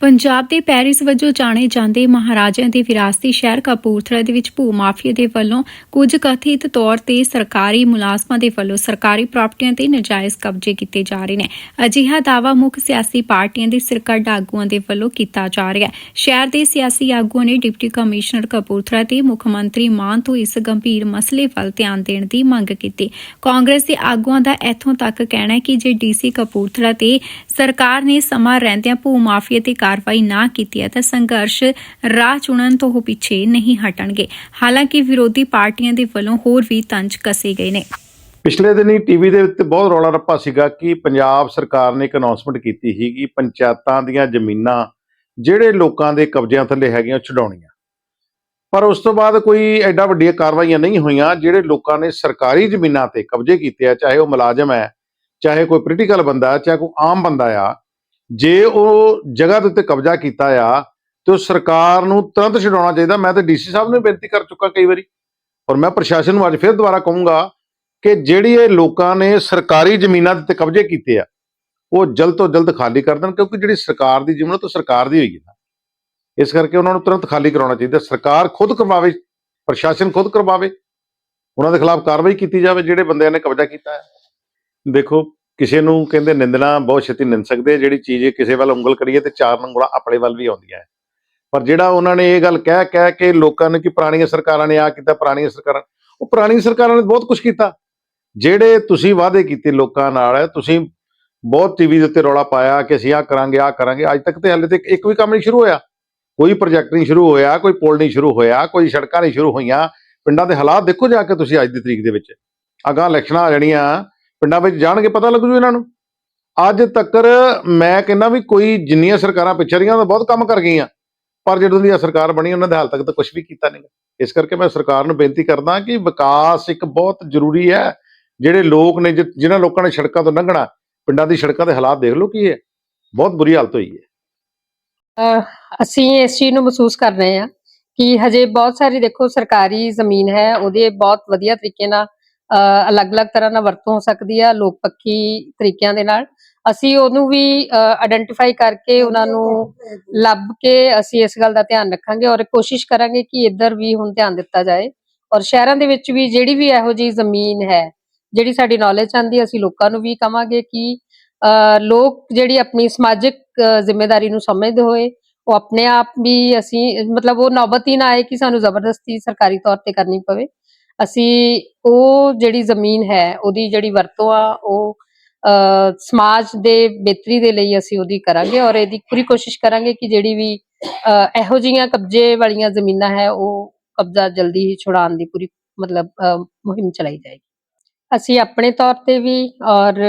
ਪੰਜਾਬ ਦੇ ਪੈਰਿਸ ਵਜੋਂ ਜਾਣੇ ਜਾਂਦੇ ਮਹਾਰਾਜਿਆਂ ਦੇ ਵਿਰਾਸਤੀ ਸ਼ਹਿਰ ਕਪੂਰਥਲਾ ਦੇ ਵਿੱਚ ਭੂ ਮਾਫੀਆ ਦੇ ਵੱਲੋਂ ਕੁਝ ਕਥਿਤ ਤੌਰ ਤੇ ਸਰਕਾਰੀ ਮੁਲਾਜ਼ਮਾਂ ਦੇ ਵੱਲੋਂ ਸਰਕਾਰੀ ਪ੍ਰਾਪਰਟੀਆਂ ਤੇ ਨਜਾਇਜ਼ ਕਬਜ਼ੇ ਕੀਤੇ ਜਾ ਰਹੇ ਨੇ। ਅਜਿਹਾ ਦਾਵਾ ਮੁੱਖ ਸਿਆਸੀ ਪਾਰਟੀਆਂ ਦੇ ਸਿਰਕੱਢ ਆਗੂਆਂ ਦੇ ਵੱਲੋਂ ਕੀਤਾ ਜਾ ਰਿਹਾ ਹੈ। ਸ਼ਹਿਰ ਦੇ ਸਿਆਸੀ ਆਗੂਆਂ ਨੇ ਡਿਪਟੀ ਕਮਿਸ਼ਨਰ ਕਪੂਰਥਲਾ ਤੇ ਮੁੱਖ ਮੰਤਰੀ ਮਾਨ ਤੋਂ ਇਸ ਗੰਭੀਰ ਮਸਲੇ ਵੱਲ ਧਿਆਨ ਦੇਣ ਦੀ ਮੰਗ ਕੀਤੀ। ਕਾਂਗਰਸ ਦੇ ਆਗੂਆਂ ਦਾ ਇੱਥੋਂ ਤੱਕ ਕਹਿਣਾ ਹੈ ਕਿ ਜੇ ਡੀਸੀ ਕਪੂਰਥਲਾ ਤੇ ਸਰਕਾਰ ਨੇ ਸਮਾਂ ਰਹਿੰਦਿਆਂ ਭੂ ਮਾਫੀਆ ਤੇ ਕਾਰਵਾਈ ਨਾ ਕੀਤੀ ਹੈ ਤਾਂ ਸੰਘਰਸ਼ ਰਾਹ ਚੁਣਨ ਤੋਂ ਉਹ ਪਿੱਛੇ ਨਹੀਂ ਹਟਣਗੇ। ਹਾਲਾਂਕਿ ਵਿਰੋਧੀ ਪਾਰਟੀਆਂ ਦੇ ਵੱਲੋਂ ਹੋਰ ਵੀ ਤੰਜ ਕਸੇ ਗਏ ਨੇ। ਪਿਛਲੇ ਦਿਨੀ ਟੀਵੀ ਦੇ ਉੱਤੇ ਬਹੁਤ ਰੌਲਾ ਰੱਪਾ ਸੀਗਾ ਕਿ ਪੰਜਾਬ ਸਰਕਾਰ ਨੇ ਇੱਕ ਅਨਾਉਂਸਮੈਂਟ ਕੀਤੀ ਸੀ ਕਿ ਪੰਚਾਇਤਾਂ ਦੀਆਂ ਜ਼ਮੀਨਾਂ ਜਿਹੜੇ ਲੋਕਾਂ ਦੇ ਕਬਜ਼ਿਆਂ ਥੱਲੇ ਹੈਗੀਆਂ ਉਹ ਛਡਾਉਣੀਆਂ। ਪਰ ਉਸ ਤੋਂ ਬਾਅਦ ਕੋਈ ਐਡਾ ਵੱਡੀਆਂ ਕਾਰਵਾਈਆਂ ਨਹੀਂ ਹੋਈਆਂ ਜਿਹੜੇ ਲੋਕਾਂ ਨੇ ਸਰਕਾਰੀ ਜ਼ਮੀਨਾਂ ਤੇ ਕਬਜ਼ੇ ਕੀਤੇ ਆ, ਚਾਹੇ ਉਹ ਮੁਲਾਜ਼ਮ ਹੈ, ਚਾਹੇ ਕੋਈ ਪੋਲੀਟੀਕਲ ਬੰਦਾ ਚਾਹੇ ਕੋਈ ਆਮ ਬੰਦਾ ਆ ਜੇ ਉਹ ਜਗ੍ਹਾ ਦੇ ਉੱਤੇ ਕਬਜ਼ਾ ਕੀਤਾ ਆ, ਤੇ ਉਹ ਸਰਕਾਰ ਨੂੰ ਤੁਰੰਤ ਛਡਾਉਣਾ ਚਾਹੀਦਾ। ਮੈਂ ਤਾਂ ਡੀਸੀ ਸਾਹਿਬ ਨੂੰ ਵੀ ਬੇਨਤੀ ਕਰ ਚੁੱਕਾ ਕਈ ਵਾਰੀ, ਔਰ ਮੈਂ ਪ੍ਰਸ਼ਾਸਨ ਨੂੰ ਅੱਜ ਫਿਰ ਦੁਬਾਰਾ ਕਹੂੰਗਾ ਕਿ ਜਿਹੜੀ ਇਹ ਲੋਕਾਂ ਨੇ ਸਰਕਾਰੀ ਜ਼ਮੀਨਾਂ ਦੇ ਉੱਤੇ ਕਬਜ਼ੇ ਕੀਤੇ ਆ, ਉਹ ਜਲਦ ਤੋਂ ਜਲਦ ਖਾਲੀ ਕਰ ਦੇਣ, ਕਿਉਂਕਿ ਜਿਹੜੀ ਸਰਕਾਰ ਦੀ ਜ਼ਮੀਨ ਉਹ ਤਾਂ ਸਰਕਾਰ ਦੀ ਹੋਈ ਹੈ ਨਾ। ਇਸ ਕਰਕੇ ਉਹਨਾਂ ਨੂੰ ਤੁਰੰਤ ਖਾਲੀ ਕਰਾਉਣਾ ਚਾਹੀਦਾ। ਸਰਕਾਰ ਖੁਦ ਕਰਵਾਵੇ, ਪ੍ਰਸ਼ਾਸਨ ਖੁਦ ਕਰਵਾਵੇ, ਉਹਨਾਂ ਦੇ ਖਿਲਾਫ ਕਾਰਵਾਈ ਕੀਤੀ ਜਾਵੇ, ਜਿਹੜੇ ਬੰਦਿਆਂ ਨੇ ਕਬਜ਼ਾ ਕੀਤਾ ਹੈ। ਦੇਖੋ ਕਿਸੇ ਨੂੰ ਕਹਿੰਦੇ ਨਿੰਦਣਾ, ਬਹੁਤ ਛੇਤੀ ਨਿੰਦ ਸਕਦੇ ਜਿਹੜੀ ਚੀਜ਼ ਕਿਸੇ ਵੱਲ ਉਂਗਲ ਕਰੀਏ ਤੇ ਚਾਰ ਉਂਗਲਾਂ ਆਪਣੇ ਵੱਲ ਵੀ ਆਉਂਦੀਆਂ ਪਰ ਜਿਹੜਾ ਉਹਨਾਂ ਨੇ ਇਹ ਗੱਲ ਕਹਿ ਕਹਿ ਕੇ ਲੋਕਾਂ ਨੇ ਕਿ ਪੁਰਾਣੀਆਂ ਸਰਕਾਰਾਂ ਨੇ ਆ ਕੀਤਾ, ਪੁਰਾਣੀਆਂ ਸਰਕਾਰਾਂ, ਉਹ ਪੁਰਾਣੀਆਂ ਸਰਕਾਰਾਂ ਨੇ ਬਹੁਤ ਕੁਝ ਕੀਤਾ। ਜਿਹੜੇ ਤੁਸੀਂ ਵਾਅਦੇ ਕੀਤੇ ਲੋਕਾਂ ਨਾਲ, ਤੁਸੀਂ ਬਹੁਤ ਟੀਵੀ ਦੇ ਉੱਤੇ ਰੌਲਾ ਪਾਇਆ ਕਿ ਅਸੀਂ ਆ ਕਰਾਂਗੇ ਆ ਕਰਾਂਗੇ, ਅੱਜ ਤੱਕ ਤੇ ਹਾਲੇ ਤੱਕ ਇੱਕ ਵੀ ਕੰਮ ਨਹੀਂ ਸ਼ੁਰੂ ਹੋਇਆ। ਕੋਈ ਪ੍ਰੋਜੈਕਟ ਨਹੀਂ ਸ਼ੁਰੂ ਹੋਇਆ, ਕੋਈ ਪੁਲ ਨਹੀਂ ਸ਼ੁਰੂ ਹੋਇਆ, ਕੋਈ ਸੜਕਾਂ ਨਹੀਂ ਸ਼ੁਰੂ ਹੋਈਆਂ। ਪਿੰਡਾਂ ਦੇ ਹਾਲਾਤ ਦੇਖੋ ਜਾ ਕੇ ਤੁਸੀਂ ਅੱਜ ਦੀ ਤਰੀਕ ਦੇ ਵਿੱਚ। ਅਗਾਂਹ ਇਲੈਕਸ਼ਨਾਂ ਆ ਜਾਣੀਆਂ। ਪਿੰਡਾਂ ਵਿੱਚ ਜਾਣਗੇ, ਪਤਾ ਲੱਗੂ ਇਹਨਾਂ ਨੂੰ। ਅੱਜ ਤੱਕ ਮੈਂ ਕਹਿੰਦਾ ਵੀ ਕੋਈ ਜਿੰਨੀਆਂ ਸਰਕਾਰਾਂ ਪਿੱਛੇ ਰਹੀਆਂ, ਉਹ ਬਹੁਤ ਕੰਮ ਕਰ ਗਈਆਂ। ਪਰ ਜਦੋਂ ਦੀ ਸਰਕਾਰ ਬਣੀ, ਉਹਨਾਂ ਦੇ ਹਾਲ ਤੱਕ ਤਾਂ ਕੁਝ ਵੀ ਕੀਤਾ ਨਹੀਂ। ਇਸ ਕਰਕੇ ਮੈਂ ਸਰਕਾਰ ਨੂੰ ਬੇਨਤੀ ਕਰਦਾ ਕਿ ਵਿਕਾਸ ਇੱਕ ਬਹੁਤ ਜ਼ਰੂਰੀ ਹੈ। ਜਿਹੜੇ ਲੋਕ ਨੇ, ਜਿ- ਜਿਨ੍ਹਾਂ ਲੋਕਾਂ ਨੇ ਸੜਕਾਂ ਤੋਂ ਲੰਘਣਾ, ਪਿੰਡਾਂ ਦੀ ਸੜਕਾਂ ਦੇ ਹਾਲਾਤ ਦੇਖ ਲਓ ਕੀ ਹੈ। ਬਹੁਤ ਬੁਰੀ ਹਾਲਤ ਹੋਈ ਹੈ। ਅਸੀਂ ਇਸ ਚੀਜ਼ ਨੂੰ ਮਹਿਸੂਸ ਕਰ ਰਹੇ ਹਾਂ ਕਿ ਹਜੇ ਬਹੁਤ ਸਾਰੀ ਦੇਖੋ ਸਰਕਾਰੀ ਜ਼ਮੀਨ ਹੈ, ਉਹਦੇ ਬਹੁਤ ਵਧੀਆ ਤਰੀਕੇ ਨਾਲ ਅਲੱਗ-ਅਲੱਗ ਤਰ੍ਹਾਂ ਨਾਲ ਵਰਤੋਂ ਹੋ ਸਕਦੀ ਆ, ਲੋਕ ਪੱਖੀ ਤਰੀਕਿਆਂ ਦੇ ਨਾਲ। ਅਸੀਂ ਉਹਨੂੰ ਵੀ ਆਇਡੈਂਟੀਫਾਈ ਕਰਕੇ ਉਹਨਾਂ ਨੂੰ ਲੱਭ ਕੇ ਅਸੀਂ ਇਸ ਗੱਲ ਦਾ ਧਿਆਨ ਰੱਖਾਂਗੇ ਔਰ ਕੋਸ਼ਿਸ਼ ਕਰਾਂਗੇ ਕਿ ਇੱਧਰ ਵੀ ਹੁਣ ਧਿਆਨ ਦਿੱਤਾ ਜਾਏ। ਔਰ ਸ਼ਹਿਰਾਂ ਦੇ ਵਿੱਚ ਵੀ ਜਿਹੜੀ ਵੀ ਇਹੋ ਜਿਹੀ ਜ਼ਮੀਨ ਹੈ, ਜਿਹੜੀ ਸਾਡੀ ਨੌਲੇਜ ਆਂਦੀ ਅਸੀਂ ਲੋਕਾਂ ਨੂੰ ਵੀ ਕਵਾਂਗੇ ਕਿ, ਅਹ, ਲੋਕ ਜਿਹੜੀ ਆਪਣੀ ਸਮਾਜਿਕ, ਅਹ ਜ਼ਿੰਮੇਵਾਰੀ ਨੂੰ ਸਮਝਦੇ ਹੋਏ ਉਹ ਆਪਣੇ ਆਪ ਵੀ ਅਸੀਂ, ਮਤਲਬ ਉਹ ਨੌਬਤ ਹੀ ਨਾ ਆਏ ਕਿ ਸਾਨੂੰ ਜ਼ਬਰਦਸਤੀ ਸਰਕਾਰੀ ਤੌਰ ਤੇ ਕਰਨੀ ਪਵੇ। ਅਸੀਂ ਉਹ ਜਿਹੜੀ ਜ਼ਮੀਨ ਹੈ, ਉਹਦੀ ਜਿਹੜੀ ਵਰਤੋਂ ਆ, ਉਹ ਸਮਾਜ ਦੇ ਬਿਹਤਰੀ ਦੇ ਲਈ ਅਸੀਂ ਉਹਦੀ ਕਰਾਂਗੇ ਔਰ ਇਹਦੀ ਪੂਰੀ ਕੋਸ਼ਿਸ਼ ਕਰਾਂਗੇ ਕਿ ਜਿਹੜੀ ਵੀ ਇਹੋ ਜਿਹੀਆਂ ਕਬਜ਼ੇ ਵਾਲੀਆਂ ਜ਼ਮੀਨਾਂ ਹੈ, ਉਹ ਕਬਜ਼ਾ ਜਲਦੀ ਹੀ ਛੁਡਾਉਣ ਦੀ ਪੂਰੀ ਮਤਲਬ ਮੁਹਿੰਮ ਚਲਾਈ ਜਾਏਗੀ। ਅਸੀਂ ਆਪਣੇ ਤੌਰ ਤੇ ਵੀ ਔਰ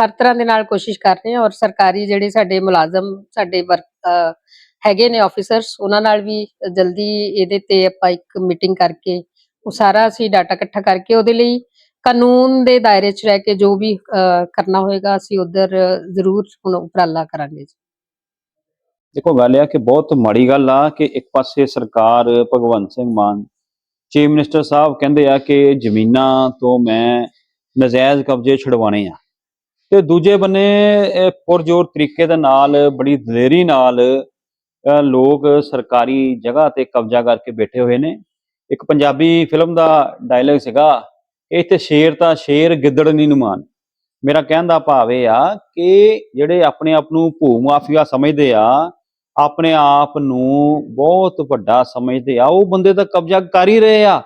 ਹਰ ਤਰ੍ਹਾਂ ਦੇ ਨਾਲ ਕੋਸ਼ਿਸ਼ ਕਰ ਰਹੇ ਹਾਂ ਔਰ ਸਰਕਾਰੀ ਜਿਹੜੇ ਸਾਡੇ ਮੁਲਾਜ਼ਮ, ਸਾਡੇ ਵਰਕ ਹੈਗੇ ਨੇ ਆਫੀਸਰਸ ਉਹਨਾਂ ਨਾਲ ਵੀ ਜਲਦੀ ਇਹਦੇ ਤੇ ਆਪਾਂ ਇੱਕ ਮੀਟਿੰਗ ਕਰਕੇ ਉਹ ਸਾਰਾ ਅਸੀਂ ਡਾਟਾ ਇਕੱਠਾ ਕਰਕੇ ਉਹਦੇ ਲਈ ਕਾਨੂੰਨ ਦੇ ਦਾਇਰੇ 'ਚ ਰਹਿ ਕੇ ਜੋ ਵੀ ਕਰਨਾ ਹੋਏਗਾ, ਅਸੀਂ ਉਧਰ ਜ਼ਰੂਰ ਹੁਣ ਉਪਰਾਲਾ ਕਰਾਂਗੇ ਜੀ। ਦੇਖੋ, ਗੱਲ ਇਹ ਆ ਕਿ ਬਹੁਤ ਮਾੜੀ ਗੱਲ ਆ ਕਿ ਇੱਕ ਪਾਸੇ ਸਰਕਾਰ ਭਗਵੰਤ ਸਿੰਘ ਮਾਨ, ਚੀਫ ਮਿਨਿਸਟਰ ਸਾਹਿਬ ਕਹਿੰਦੇ ਆ ਕਿ ਜ਼ਮੀਨਾਂ ਤੋਂ ਮੈਂ ਨਜਾਇਜ਼ ਕਬਜ਼ੇ ਛੁਡਵਾਣੇ ਆ। ਤੇ ਦੂਜੇ ਬੰਨੇ ਪੁਰਜੋਰ ਤਰੀਕੇ ਦੇ ਨਾਲ, ਬੜੀ ਦਲੇਰੀ ਨਾਲ ਲੋਕ ਸਰਕਾਰੀ ਜਗ੍ਹਾ ਤੇ ਕਬਜ਼ਾ ਕਰਕੇ ਬੈਠੇ ਹੋਏ ਨੇ। ਇੱਕ ਪੰਜਾਬੀ ਫਿਲਮ ਦਾ ਡਾਇਲੌਗ ਸੀਗਾ, ਇੱਥੇ ਸ਼ੇਰ ਤਾਂ ਸ਼ੇਰ, ਗਿੱਦੜ ਨਹੀਂ ਨੁਮਾਨ। ਮੇਰਾ ਕਹਿਣ ਦਾ ਭਾਵ ਇਹ ਆ ਕਿ ਜਿਹੜੇ ਆਪਣੇ ਆਪ ਨੂੰ ਭੂ ਮਾਫੀਆ ਸਮਝਦੇ ਆ, ਆਪਣੇ ਆਪ ਨੂੰ ਬਹੁਤ ਵੱਡਾ ਸਮਝਦੇ ਆ, ਉਹ ਬੰਦੇ ਤਾਂ ਕਬਜ਼ਾ ਕਰ ਹੀ ਰਹੇ ਆ।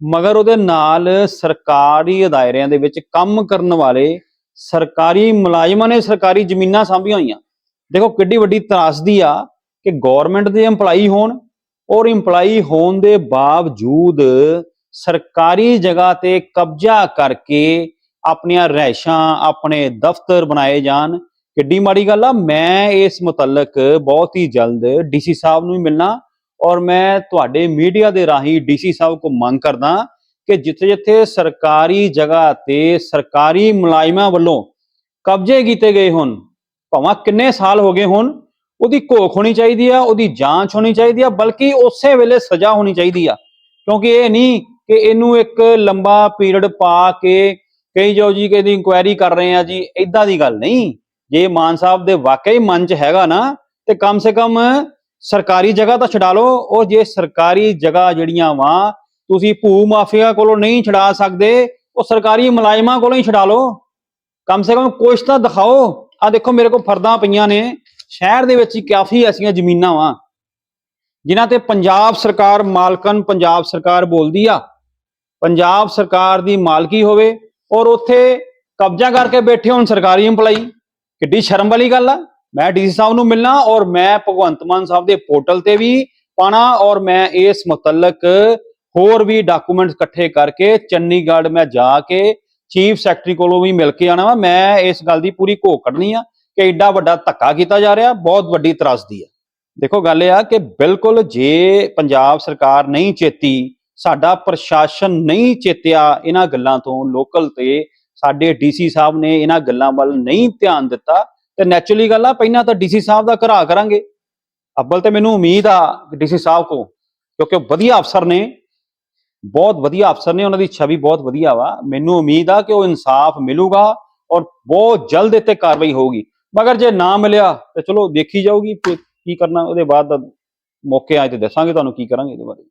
ਮਗਰ ਉਹਦੇ ਨਾਲ ਸਰਕਾਰੀ ਅਦਾਇਰਿਆਂ ਦੇ ਵਿੱਚ ਕੰਮ ਕਰਨ ਵਾਲੇ ਸਰਕਾਰੀ ਮੁਲਾਜ਼ਮਾਂ ਨੇ ਸਰਕਾਰੀ ਜ਼ਮੀਨਾਂ ਸਾਂਭੀਆਂ ਹੋਈਆਂ। ਦੇਖੋ ਕਿੱਡੀ ਵੱਡੀ ਤਰਾਸਦੀ ਆ ਕਿ ਗਵਰਨਮੈਂਟ ਦੇ EMPLOYEE ਹੋਣ ਔਰ EMPLOYEE ਹੋਣ ਦੇ ਬਾਵਜੂਦ ਸਰਕਾਰੀ ਜਗ੍ਹਾ ਤੇ ਕਬਜ਼ਾ ਕਰਕੇ ਆਪਣੀਆਂ ਰਹਿਸ਼ਾਂ ਆਪਣੇ ਦਫ਼ਤਰ ਬਣਾਏ ਜਾਣ। ਕਿੱਡੀ ਮਾੜੀ ਗੱਲ ਆ, ਮੈਂ ਇਸ ਮੁਤਲਕ ਬਹੁਤ ਹੀ ਜਲਦ ਡੀਸੀ ਸਾਹਿਬ ਨੂੰ ਵੀ ਮਿਲਣਾ ਔਰ ਮੈਂ ਤੁਹਾਡੇ ਮੀਡੀਆ ਦੇ ਰਾਹੀਂ ਡੀਸੀ ਸਾਹਿਬ ਕੋ ਮੰਗ ਕਰਦਾ ਕਿ ਜਿੱਥੇ-ਜਿੱਥੇ ਸਰਕਾਰੀ ਜਗ੍ਹਾ ਤੇ ਸਰਕਾਰੀ ਮੁਲਾਜ਼ਮਾਂ ਵੱਲੋਂ ਕਬਜ਼ੇ ਕੀਤੇ ਗਏ ਹੋਣ, ਭਾਵੇਂ ਕਿੰਨੇ ਸਾਲ ਹੋ ਗਏ ਹੋਣ ਉਹਦੀ ਘੋਖ ਹੋਣੀ ਚਾਹੀਦੀ ਆ, ਉਹਦੀ ਜਾਂਚ ਹੋਣੀ ਚਾਹੀਦੀ ਆ, ਬਲਕਿ ਉਸੇ ਵੇਲੇ ਸਜ਼ਾ ਹੋਣੀ ਚਾਹੀਦੀ ਆ। ਕਿਉਂਕਿ ਇਹ ਨਹੀਂ ਕਿ ਇਹਨੂੰ ਇੱਕ ਲੰਬਾ ਪੀਰੀਅਡ ਪਾ ਕੇ ਕਈ ਜੋ ਜੀ ਕਿ ਇਹਦੀ ਇਨਕੁਆਇਰੀ ਕਰ ਰਹੇ ਆ ਜੀ ਇਦਾਂ ਦੀ ਗੱਲ ਨਹੀਂ। ਜੇ ਮਾਨ ਸਾਹਿਬ ਦੇ ਵਾਕਈ ਮਨ 'ਚ ਹੈਗਾ ਨਾ, ਤੇ ਕਮ ਸੇ ਕਮ ਸਰਕਾਰੀ ਜਗ੍ਹਾ ਤਾਂ ਛਡਾ ਲਓ। ਉਹ ਜੇ ਸਰਕਾਰੀ ਜਗ੍ਹਾ ਜਿਹੜੀਆਂ ਵਾ, ਤੁਸੀਂ ਭੂ ਮਾਫੀਆ ਕੋਲੋਂ ਨਹੀਂ ਛਡਾ ਸਕਦੇ, ਉਹ ਸਰਕਾਰੀ ਮੁਲਾਜ਼ਮਾਂ ਕੋਲੋਂ ਹੀ ਛਡਾ ਲਓ। ਕਮ ਸੇ ਕਮ ਕੁਛ ਤਾਂ ਦਿਖਾਓ। ਆ ਦੇਖੋ ਮੇਰੇ ਕੋਲ ਫਰਦਾਂ ਪਈਆਂ ਨੇ। ਸ਼ਹਿਰ ਦੇ ਵਿੱਚ ਹੀ ਕਾਫੀ ਐਸੀਆਂ ਜ਼ਮੀਨਾਂ ਵਾ, ਜਿਨ੍ਹਾਂ ਤੇ ਪੰਜਾਬ ਸਰਕਾਰ ਮਾਲਕਨ ਪੰਜਾਬ ਸਰਕਾਰ ਬੋਲਦੀ ਆ। ਪੰਜਾਬ ਸਰਕਾਰ ਦੀ ਮਾਲਕੀ ਹੋਵੇ ਔਰ ਉੱਥੇ ਕਬਜ਼ਾ ਕਰਕੇ ਬੈਠੇ ਹੋਣ ਸਰਕਾਰੀ EMPLOYE ਕਿੱਡੀ ਸ਼ਰਮ ਵਾਲੀ ਗੱਲ ਆ। ਮੈਂ ਡੀਸੀ ਸਾਹਿਬ ਨੂੰ ਮਿਲਣਾ ਔਰ ਮੈਂ ਭਗਵੰਤ ਮਾਨ ਸਾਹਿਬ ਦੇ ਪੋਰਟਲ ਤੇ ਵੀ ਪਾਣਾ ਔਰ ਮੈਂ ਇਸ ਮੁਤਲਕ ਹੋਰ ਵੀ ਡਾਕੂਮੈਂਟਸ ਇਕੱਠੇ ਕਰਕੇ ਚੰਡੀਗੜ੍ਹ ਮੈਂ ਜਾ ਕੇ ਚੀਫ ਸੈਕਟਰੀ ਕੋਲੋਂ ਵੀ ਮਿਲ ਕੇ ਆਣਾ ਵਾ। ਮੈਂ ਇਸ ਗੱਲ ਦੀ ਪੂਰੀ ਘੋਖ ਕੱਢਣੀ ਆ ਕਿ ਐਡਾ ਵੱਡਾ ਧੱਕਾ ਕੀਤਾ ਜਾ ਰਿਹਾ, ਬਹੁਤ ਵੱਡੀ ਤਰਾਸਦੀ ਆ ਦੇਖੋ, ਗੱਲ ਇਹ ਆ ਕਿ ਬਿਲਕੁਲ ਜੇ ਪੰਜਾਬ ਸਰਕਾਰ ਨਹੀਂ ਚੇਤੀ, ਸਾਡਾ ਪ੍ਰਸ਼ਾਸਨ ਨਹੀਂ ਚੇਤਿਆ ਇਹਨਾਂ ਗੱਲਾਂ ਤੋਂ, ਲੋਕਲ ਤੇ ਸਾਡੇ ਡੀਸੀ ਸਾਹਿਬ ਨੇ ਇਹਨਾਂ ਗੱਲਾਂ ਵੱਲ ਨਹੀਂ ਧਿਆਨ ਦਿੱਤਾ, ਤੇ ਨੈਚੁਰਲੀ ਗੱਲ ਆ, ਪਹਿਲਾਂ ਤਾਂ ਡੀਸੀ ਸਾਹਿਬ ਦਾ ਘਰਾ ਕਰਾਂਗੇ। ਅੱਬਲ, ਤੇ ਮੈਨੂੰ ਉਮੀਦ ਆ ਡੀਸੀ ਸਾਹਿਬ ਕੋ ਕਿਉਂਕਿ ਉਹ ਵਧੀਆ ਅਫਸਰ ਨੇ, ਬਹੁਤ ਵਧੀਆ ਅਫਸਰ ਨੇ, ਉਹਨਾਂ ਦੀ ਛਵੀ ਬਹੁਤ ਵਧੀਆ ਵਾ। ਮੈਨੂੰ ਉਮੀਦ ਆ ਕਿ ਉਹ ਇਨਸਾਫ ਮਿਲੂਗਾ ਔਰ ਬਹੁਤ ਜਲਦ ਇੱਥੇ ਕਾਰਵਾਈ ਹੋਊਗੀ। ਮਗਰ ਜੇ ਨਾ ਮਿਲਿਆ ਤੇ ਚਲੋ ਦੇਖੀ ਜਾਊਗੀ ਕਿ ਕੀ ਕਰਨਾ, ਉਹਦੇ ਬਾਅਦ ਦਾ ਮੌਕੇ ਆਏ ਤੇ ਦੱਸਾਂਗੇ ਤੁਹਾਨੂੰ ਕੀ ਕਰਾਂਗੇ ਇਹਦੇ ਬਾਰੇ।